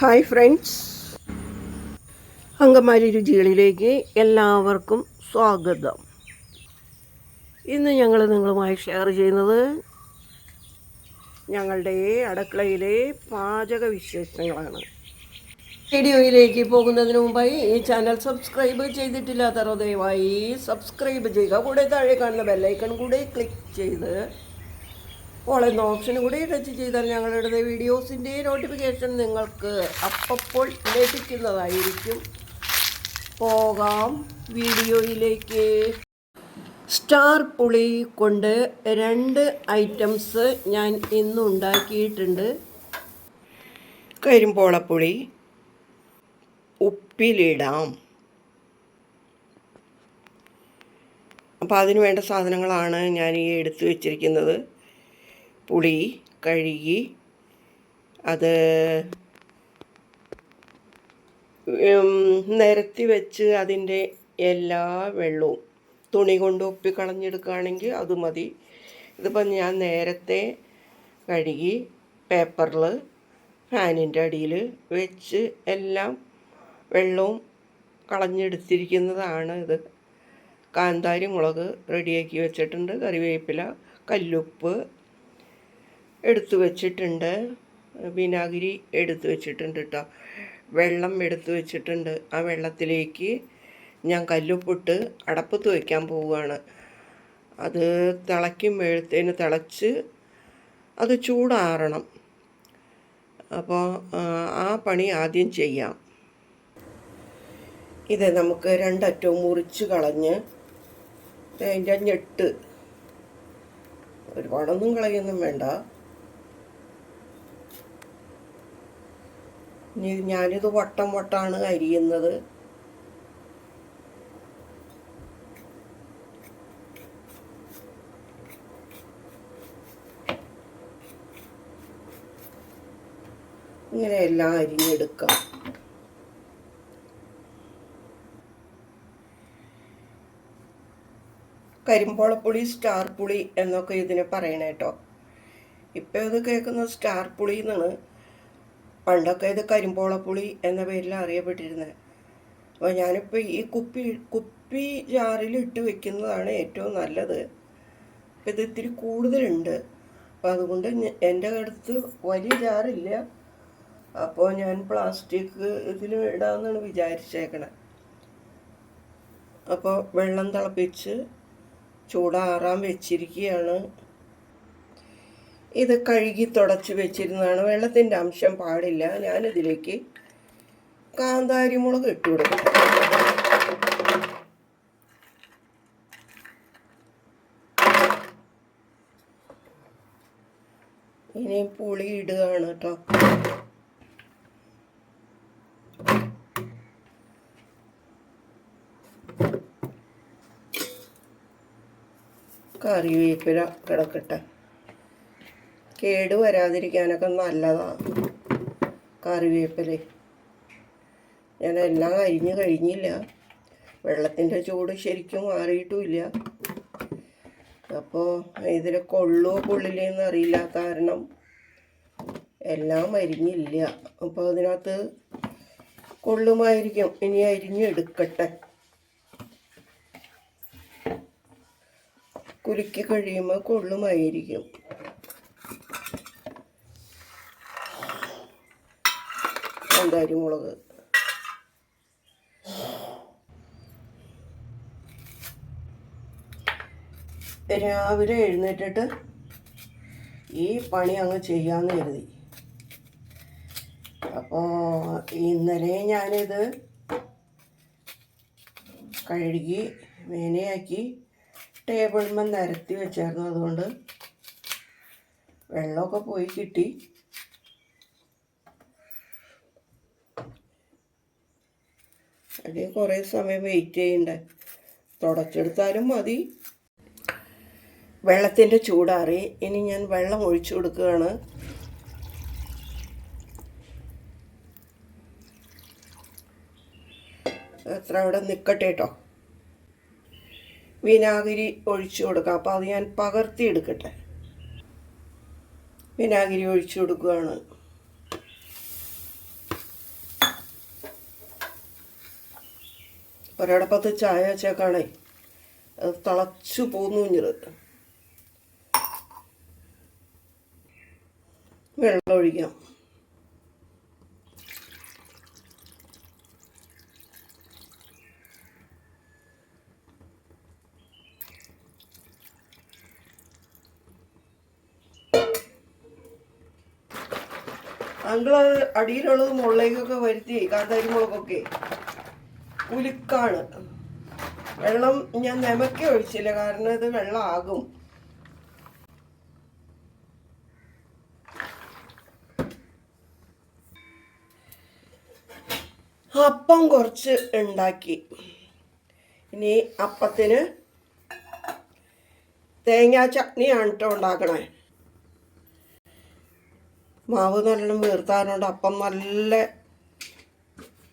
Hi friends Angamaly രുചികളിലേക്ക് എല്ലാവർക്കും സ്വാഗതം. ഇന്ന് ഞങ്ങൾ നിങ്ങളുമായി ഷെയർ ചെയ്യുന്നത് ഞങ്ങളുടെ അടുക്കളയിലെ പാചക വിശേഷങ്ങളാണ്. വീഡിയോയിലേക്ക് പോകുന്നതിന് മുമ്പായി ഈ ചാനൽ സബ്സ്ക്രൈബ് ചെയ്തിട്ടില്ലാത്തവർ ദയവായി സബ്സ്ക്രൈബ് ചെയ്യുക. കൂടെ താഴെ കാണുന്ന ബെല്ലൈക്കൺ കൂടെ ക്ലിക്ക് ചെയ്ത് ഓൾ ഓപ്ഷൻ കൂടി ടച്ച് ചെയ്താൽ ഞങ്ങളുടെ വീഡിയോസിന്റെ നോട്ടിഫിക്കേഷൻ നിങ്ങൾക്ക് അപ്പോൾ ലഭിക്കുന്നതായിരിക്കും. പോകാം വീഡിയോയിലേക്ക്. സ്റ്റാർ പുളി കൊണ്ട് രണ്ട് ഐറ്റംസ് ഞാൻ ഇന്നുണ്ടാക്കിയിട്ടുണ്ട് കരിമ്പോളപ്പുളി ഉപ്പിലിടാം. അപ്പോൾ അതിന് വേണ്ട സാധനങ്ങളാണ് ഞാൻ ഈ എടുത്തു വച്ചിരിക്കുന്നത്. പുളി കഴുകി അത് നിരത്തി വെച്ച് അതിന്റെ എല്ലാ വെള്ളവും തുണി കൊണ്ട് ഒപ്പി കളഞ്ഞെടുക്കുകയാണെങ്കിൽ അത് മതി. ഇതിപ്പോൾ ഞാൻ നേരത്തെ കഴുകി പേപ്പറിൽ ഫാനിന്റെ അടിയിൽ വെച്ച് എല്ലാം വെള്ളവും കളഞ്ഞെടുത്തിരിക്കുന്നതാണ് ഇത്. കാന്താരി മുളക് റെഡിയാക്കി വെച്ചിട്ടുണ്ട് കറിവേപ്പില കല്ലുപ്പ് എടുത്തു വച്ചിട്ടുണ്ട്. വിനാഗിരി എടുത്തു വച്ചിട്ടുണ്ട് കേട്ടോ വെള്ളം എടുത്തു വച്ചിട്ടുണ്ട്. ആ വെള്ളത്തിലേക്ക് ഞാൻ കല്ലുപ്പിട്ട് അടപ്പത്ത് വയ്ക്കാൻ പോവുകയാണ്. അത് തിളയ്ക്കുമ്പോഴത്തേന് തിളച്ച് അത് ചൂടാറണം. അപ്പോൾ ആ, പണി ആദ്യം ചെയ്യാം. ഇത് നമുക്ക് രണ്ടറ്റവും മുറിച്ച് കളഞ്ഞ് അതിന്റെ ഞെട്ട്. ഒരുപാടൊന്നും കളയൊന്നും വേണ്ട. ഞാനിത് വട്ടം വട്ടാണ് അരിയുന്നത്. ഇങ്ങനെ എല്ലാം അരിഞ്ഞെടുക്കാം. കരിമ്പോളപ്പുളി സ്റ്റാർ പുളി എന്നൊക്കെ ഇതിനെ പറയണേട്ടോ ഇപ്പോൾ ഇപ്പം ഇത് കേൾക്കുന്നത് സ്റ്റാർ പുളി എന്നാണ് പണ്ടൊക്കെ ഇത് കരിമ്പോളപ്പുളി എന്ന പേരിൽ അറിയപ്പെട്ടിരുന്നത്. അപ്പോൾ ഞാനിപ്പോൾ ഈ കുപ്പി കുപ്പി ജാറിൽ ഇട്ട് വെക്കുന്നതാണ് ഏറ്റവും നല്ലത്. ഇപ്പം ഇത് ഇത്തിരി കൂടുതലുണ്ട്. അപ്പോൾ അതുകൊണ്ട് എന്റെ അടുത്ത് വലിയ ജാറില്ല. അപ്പോൾ ഞാൻ പ്ലാസ്റ്റിക് ഇതിൽ ഇടാമെന്നാണ് വിചാരിച്ചേക്കണേ. അപ്പോൾ വെള്ളം തിളപ്പിച്ച് ചൂടാറാൻ വെച്ചിരിക്കുകയാണ് ഇത് കഴുകി തുടച്ച് വെച്ചിരുന്നതാണ്. വെള്ളത്തിന്റെ അംശം പാടില്ല. ഞാനിതിലേക്ക് കാന്താരി മുളക് ഇട്ട് കൊടുക്കും. ഇനി പുളി ഇടുകയാണ് കേട്ടോ. കറിവേപ്പില കിടക്കട്ടെ. കേട് വരാതിരിക്കാനൊക്കെ നല്ലതാണ് കറിവേപ്പില. ഞാനെല്ലാം അരിഞ്ഞ് കഴിഞ്ഞില്ല. വെള്ളത്തിന്റെ ചൂട് ശരിക്കും മാറിയിട്ടുമില്ല. അപ്പോൾ ഇതിൽ കൊള്ളുവോ കൊള്ളില്ലെന്ന് അറിയില്ല. കാരണം എല്ലാം അരിഞ്ഞില്ല. അപ്പോൾ അതിനകത്ത് കൊള്ളുമായിരിക്കും. ഇനി അരിഞ്ഞെടുക്കട്ടെ കുലുക്കി കഴിയുമ്പോൾ കൊള്ളുമായിരിക്കും. കാന്താരി അരിമുളക് രാവിലെ എഴുന്നേറ്റിട്ട് ഈ പണി അങ്ങ് ചെയ്യാമെന്ന് കരുതി. അപ്പോൾ ഇന്നലെ ഞാനിത് കഴുകി മേനയാക്കി ടേബിൾമ നിരത്തി വെച്ചായിരുന്നു. അതുകൊണ്ട് വെള്ളമൊക്കെ പോയി കിട്ടി. അല്ലെങ്കിൽ കുറേ സമയം വെയിറ്റ് ചെയ്യണ്ടേ? തുടച്ചെടുത്താലും മതി. വെള്ളത്തിന്റെ ചൂടാറി. ഇനി ഞാൻ വെള്ളം ഒഴിച്ചു കൊടുക്കുകയാണ്. എത്ര അവിടെ നിൽക്കട്ടെ കേട്ടോ വിനാഗിരി ഒഴിച്ചു കൊടുക്കാം. അപ്പോൾ അത് ഞാൻ പകർത്തി എടുക്കട്ടെ. വിനാഗിരി ഒഴിച്ചു കൊടുക്കുകയാണ്. ഒരടപ്പത്ത് ചായ വെച്ചേക്കാണേ. അത് തിളച്ചു പോന്നു ഇഞ്ഞത് വെള്ളം ഒഴിക്കാം. അങ്കിൾ അടിയിലുള്ളത് മുകളിലേക്കൊക്കെ വരുത്തി കാന്താരി മുളകൊക്കെ. ഉലുക്കാണ്. വെള്ളം ഞാൻ നമക്കി ഒഴിച്ചില്ല കാരണം ഇത് വെള്ളമാകും. അപ്പം കുറച്ച് ഉണ്ടാക്കി. ഇനി അപ്പത്തിന് തേങ്ങാ ചട്നിയാണ് കേട്ടോ ഉണ്ടാക്കണേ. മാവ് നല്ലോണം വീർത്താനുണ്ട് അപ്പം നല്ല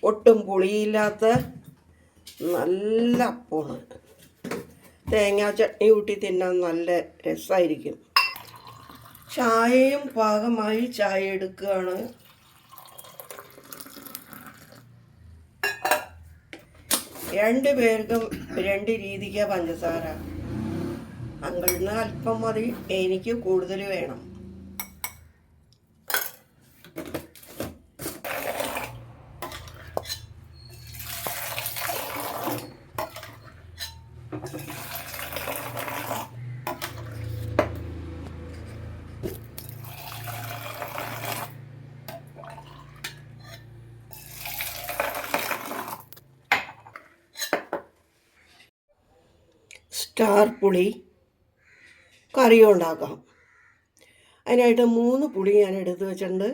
ഒട്ടും പുളിയില്ലാത്ത നല്ല അപ്പമാണ്. തേങ്ങാ ചട്നി കൂട്ടി തിന്നാൻ നല്ല രസമായിരിക്കും ചായയും പാകമായി ചായ എടുക്കുകയാണ്. രണ്ട് പേർക്കും രണ്ട് രീതിക്കാണ് പഞ്ചസാര. അങ്കിളിന് അല്പം മതി എനിക്ക് കൂടുതൽ വേണം സ്റ്റാർ പുളി കറിയും ഉണ്ടാക്കാം അതിനായിട്ട് മൂന്ന് പുളി ഞാൻ എടുത്ത് വെച്ചിട്ടുണ്ട്.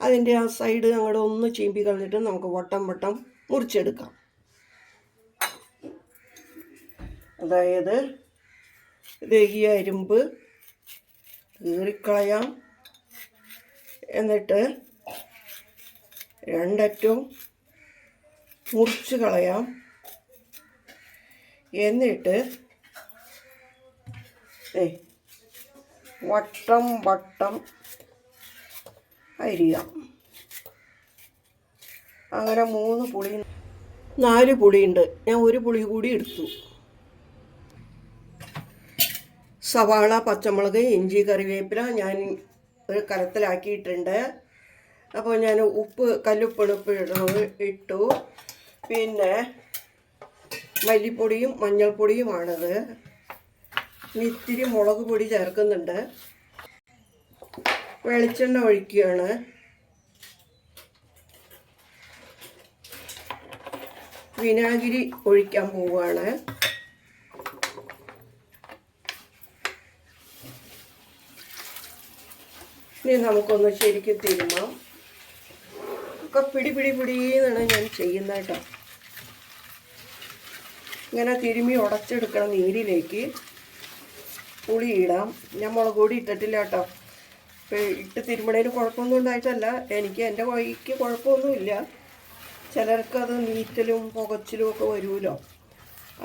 അതിന്റെ ആ സൈഡ് അങ്ങോട്ട് ഒന്ന് ചീമ്പി കളഞ്ഞിട്ട് നമുക്ക് വട്ടം വട്ടം മുറിച്ചെടുക്കാം. അതായത് ഈ അരിമ്പ് കീറിക്കളയാം. എന്നിട്ട് രണ്ടറ്റവും മുറിച്ച് കളയാം. എന്നിട്ട് ഏ വട്ടം വട്ടം അരിയാം. അങ്ങനെ മൂന്ന് പുളി നാല് പുളിയുണ്ട്. ഞാൻ ഒരു പുളി കൂടി എടുത്തു. സവാള പച്ചമുളക് ഇഞ്ചി കറിവേപ്പില ഞാൻ ഒരു കലത്തിലാക്കിയിട്ടുണ്ട് അപ്പോൾ ഞാൻ ഉപ്പ് കല്ലുപ്പണുപ്പ് ഇട്ടു. പിന്നെ മല്ലിപ്പൊടിയും മഞ്ഞൾപ്പൊടിയുമാണത്. ഇത്തിരി മുളക് പൊടി ചേർക്കുന്നുണ്ട്. വെളിച്ചെണ്ണ ഒഴിക്കുകയാണ്. വിനാഗിരി ഒഴിക്കാൻ പോവുകയാണ്. ഇനി നമുക്കൊന്ന് ശരിക്കും തിരുമാം. ഒക്കെ പിടി പിടി പിടിയെന്നാണ് ഞാൻ ചെയ്യുന്നത് കേട്ടോ. ഇങ്ങനെ തിരുമി ഉടച്ചെടുക്കണം നീരിലേക്ക്. പുളി ഇടാം ഞാൻ മുളക് പൊടി ഇട്ടിട്ടില്ല കേട്ടോ. ഇപ്പം ഇട്ട് തിരുമണേന് കുഴപ്പമൊന്നും ഉണ്ടായിട്ടല്ല. എനിക്ക് എന്റെ വഴിക്ക് കുഴപ്പമൊന്നുമില്ല. ചിലർക്കത് നീറ്റലും പുകച്ചിലും ഒക്കെ വരുമല്ലോ.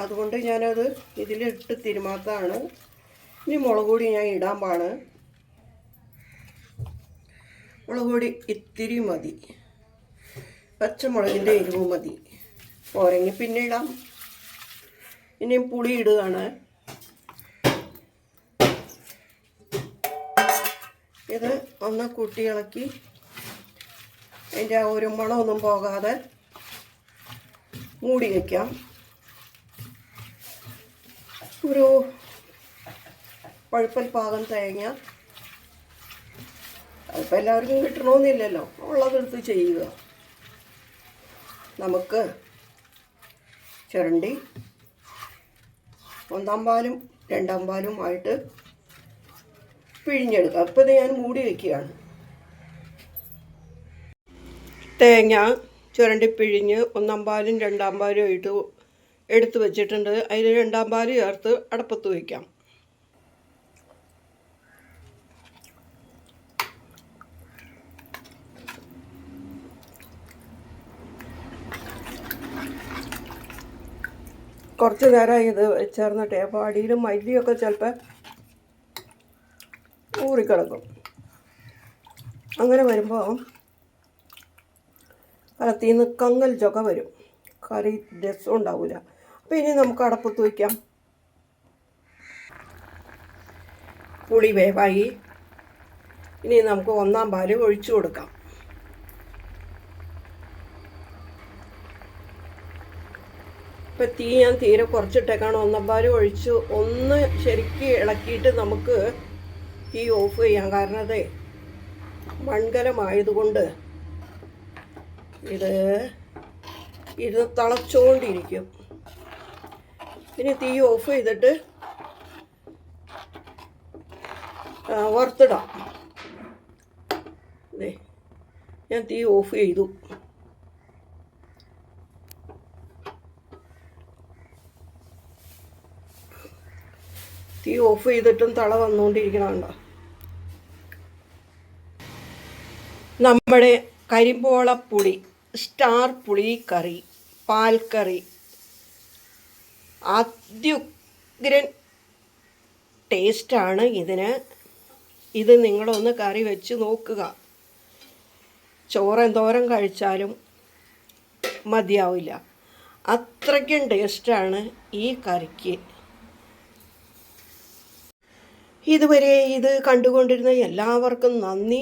അതുകൊണ്ട് ഞാനത് ഇതിലിട്ട് തിരുമാത്താണ് ഇനി മുളക് പൊടി ഞാൻ ഇടാൻ പാണ് മുളക് പൊടി ഇത്തിരി മതി. പച്ചമുളകിന്റെ എരിവ് മതി. പോരെങ്കിൽ പിന്നെ ഇടാം. ഇനിയും പുളി ഇടുകയാണ്. ഒന്ന് കൂട്ടി ഇളക്കി അതിന്റെ ആ ഒരു മണമൊന്നും പോകാതെ മൂടി വയ്ക്കാം ഒരു പഴുപ്പൽ പാകം തേങ്ങ. അതിപ്പോൾ എല്ലാവർക്കും കിട്ടണമെന്നില്ലല്ലോ. ഉള്ളതെടുത്ത് ചെയ്യുക. നമുക്ക് ചിരണ്ടി ഒന്നാം പാലും രണ്ടാം പാലും ആയിട്ട് പിഴിഞ്ഞെടുക്കാം. അപ്പോൾ ഞാൻ മൂടി വയ്ക്കുകയാണ് തേങ്ങ ചുരണ്ടി പിഴിഞ്ഞ് ഒന്നാം പാലും രണ്ടാം പാലും ആയിട്ട് എടുത്ത് വെച്ചിട്ടുണ്ട്. അതിൽ രണ്ടാം പാൽ ചേർത്ത് അടപ്പത്ത് വയ്ക്കാം കുറച്ച് നേരം ഇത് ചേർന്നിട്ട്. അപ്പോൾ അടിയിലും മല്ലിയൊക്കെ ചിലപ്പോൾ ഊറിക്കിടക്കും. അങ്ങനെ വരുമ്പോൾ കലത്തിൽ നിന്ന് കങ്ങൽ ചൊക്ക വരും. കറി രസം ഉണ്ടാവില്ല അപ്പോൾ ഇനി നമുക്ക് അടപ്പത്ത് വയ്ക്കാം പുളി വേവായി. ഇനി നമുക്ക് ഒന്നാം പാൽ ഒഴിച്ചു കൊടുക്കാം. ഇപ്പം തീ ഞാൻ തീരെ കുറച്ചിട്ടേക്കാണ്. ഒന്നാം പാൽ ഒഴിച്ച് ഒന്ന് ശരിക്ക് ഇളക്കിയിട്ട് നമുക്ക് തീ ഓഫ് ചെയ്യാം കാരണം അതെ മൺകലമായതുകൊണ്ട് ഇത് ഇത് തിളച്ചുകൊണ്ടിരിക്കും ഇനി തീ ഓഫ് ചെയ്തിട്ട് വറുത്തിടാം. അതെ ഞാൻ തീ ഓഫ് ചെയ്തു. തീ ഓഫ് ചെയ്തിട്ടും തള വന്നുകൊണ്ടിരിക്കണുണ്ടോ നമ്മുടെ കരിമ്പോളപ്പുളി സ്റ്റാർ പുളി കറി പാൽക്കറി അത്യുഗ്രൻ ടേസ്റ്റാണ് ഇതിന്. ഇത് നിങ്ങളൊന്ന് കറി വെച്ച് നോക്കുക. ചോറെന്തോരം കഴിച്ചാലും മതിയാവില്ല. അത്രയ്ക്കും ടേസ്റ്റാണ് ഈ കറിക്ക്. ഇതുവരെ ഇത് കണ്ടുകൊണ്ടിരുന്ന എല്ലാവർക്കും നന്ദി.